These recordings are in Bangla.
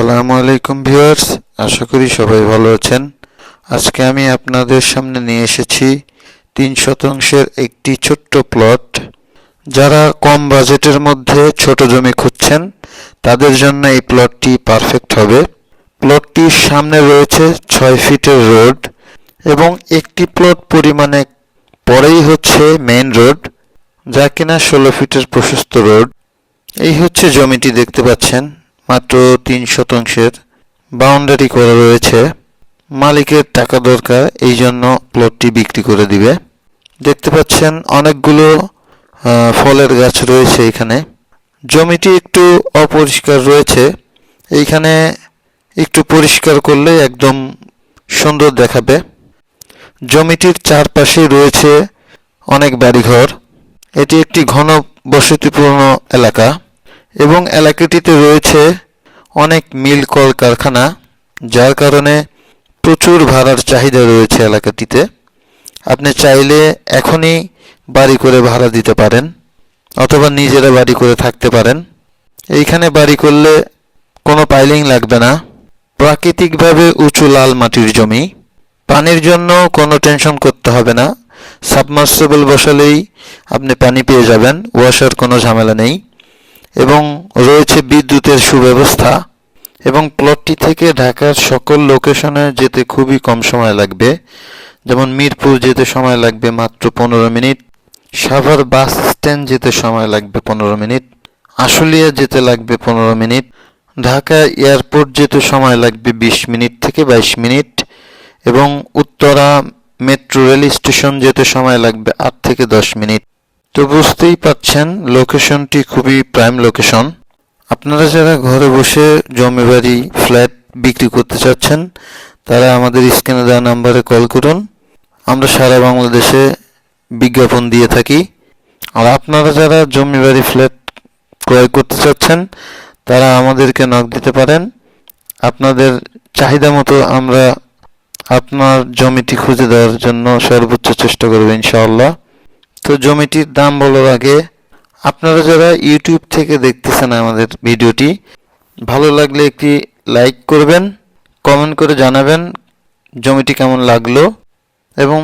আসসালামু আলাইকুম ভিউয়ার্স, আশা করি সবাই ভালো আছেন। আজকে আমি আপনাদের সামনে নিয়ে এসেছি তিন শতাংশের একটি ছোট্ট প্লট। যারা কম বাজেটের মধ্যে ছোট জমি খুঁজছেন, তাদের জন্য এই প্লটটি পারফেক্ট হবে। প্লটটির সামনে রয়েছে ছয় ফিটের রোড এবং একটি প্লট পরিমাণে পরেই হচ্ছে মেইন রোড, যা কিনা ষোলো ফিটের প্রশস্ত রোড। এই হচ্ছে জমিটি দেখতে পাচ্ছেন। মাত্র তিন শতাংশের বাউন্ডারি করা রয়েছে। মালিকের টাকা দরকার, এই জন্য প্লটটি বিক্রি করে দিবে। দেখতে পাচ্ছেন অনেকগুলো ফলের গাছ রয়েছে এখানে। জমিটি একটু অপরিষ্কার রয়েছে। এইখানে একটু পরিষ্কার করলে একদম সুন্দর দেখাবে। জমিটির চারপাশে রয়েছে অনেক বাড়িঘর। এটি একটি ঘন বসতিপূর্ণ এলাকা। এবং এলাকাটিতে রয়েছে অনেক মিল কল কারখানা যার কারণে প্রচুর ভাড়ার চাহিদা রয়েছে এলাকাটিতে। আপনি চাইলে এখনই বাড়ি করে ভাড়া দিতে পারেন, অথবা নিজেরা বাড়ি করে থাকতে পারেন। এইখানে বাড়ি করলে কোনো পাইলিং লাগবে না। প্রাকৃতিকভাবে উঁচু লাল মাটির জমি। পানির জন্য কোনো টেনশন করতে হবে না। সাবমার্সিবল বসালেই আপনি পানি পেয়ে যাবেন, ওয়াশার কোনো ঝামেলা নেই। এবং রয়েছে বিদ্যুতের সুব্যবস্থা এবং প্লটটি থেকে ঢাকার সকল লোকেশনে যেতে খুবই কম সময় লাগবে। যেমন মিরপুর যেতে সময় লাগবে মাত্র পনেরো মিনিট। সাভার বাস স্ট্যান্ড যেতে সময় লাগবে পনেরো মিনিট। আশুলিয়া যেতে লাগবে পনেরো মিনিট। ঢাকা এয়ারপোর্ট যেতে সময় লাগবে বিশ মিনিট থেকে বাইশ মিনিট। এবং উত্তরা মেট্রো রেল স্টেশন যেতে সময় লাগবে আট থেকে দশ মিনিট। তো বুঝতেই পাচ্ছেন লোকেশনটি খুবই প্রাইম লোকেশন আপনারা যারা ঘরে বসে জমি বাড়ি ফ্ল্যাট বিক্রি করতে চাচ্ছেন, তারা আমাদের স্ক্রিনে দেওয়া নাম্বারে কল করুন। আমরা সারা বাংলাদেশে বিজ্ঞাপন দিয়ে থাকি। আর আপনারা যারা জমি বাড়ি ফ্ল্যাট ক্রয় করতে চাচ্ছেন, তারা আমাদেরকে নক দিতে পারেন। আপনাদের চাহিদা মতো আমরা আপনার জমিটি খুঁজে দেওয়ার জন্য সর্বোচ্চ চেষ্টা করব ইনশাআল্লাহ। তো জমিটির দাম বলার আগে আপনারা যারা ইউটিউব থেকে দেখতেছেন আমাদের ভিডিওটি, ভালো লাগলে একটি লাইক করবেন কমেন্ট করে জানাবেন জমিটি কেমন লাগল এবং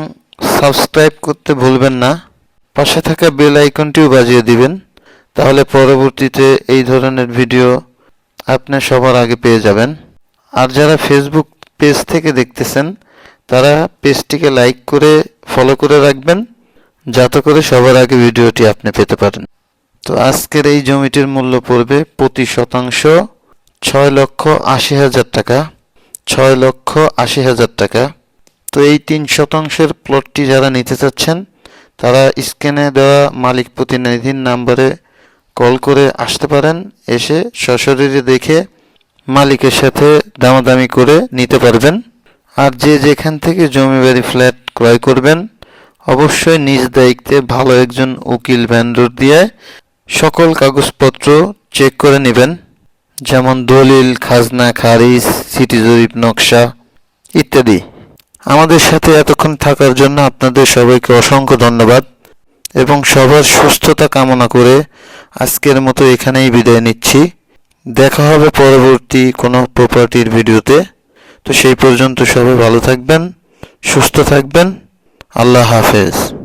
সাবস্ক্রাইব করতে ভুলবেন না। পাশে থাকা বেল আইকনটিও বাজিয়ে দিবেন, তাহলে পরবর্তীতে এই ধরনের ভিডিও আপনি সবার আগে পেয়ে যাবেন। আর যারা ফেসবুক পেজ থেকে দেখতেছেন, তারা পেজটিকে লাইক করে ফলো করে রাখবেন। যাতে করে সবার আগে ভিডিওটি আপনি পেতে পারেন। তো আজকের এই জমিটির মূল্য পড়বে প্রতি শতাংশ ছয় লক্ষ আশি হাজার টাকা। ছয় লক্ষ আশি হাজার টাকা। তো এই তিন শতাংশের প্লটটি যারা নিতে চাচ্ছেন, তারা স্ক্যানে দেওয়া মালিক প্রতিনিধির নাম্বারে কল করে আসতে পারেন। এসে সশরীরে দেখে মালিকের সাথে দামাদামি করে নিতে পারবেন। আর যে যেখান থেকে জমি বাড়ি ফ্ল্যাট ক্রয় করবেন অবশ্যই নিজ দায়িত্বে ভালো একজন উকিল ভ্যান্ডর দিয়ে সকল কাগজপত্র চেক করে নেবেন, যেমন দলিল, খাজনা, খারিজ, সিটি জরিপ, নকশা ইত্যাদি। আমাদের সাথে এতক্ষণ থাকার জন্য আপনাদের সবাইকে অসংখ্য ধন্যবাদ এবং সবার সুস্থতা কামনা করে আজকের মতো এখানেই বিদায় নিচ্ছি। দেখা হবে পরবর্তী কোনো প্রপার্টির ভিডিওতে তো সেই পর্যন্ত সবাই ভালো থাকবেন, সুস্থ থাকবেন। আল্লাহ হাফেজ।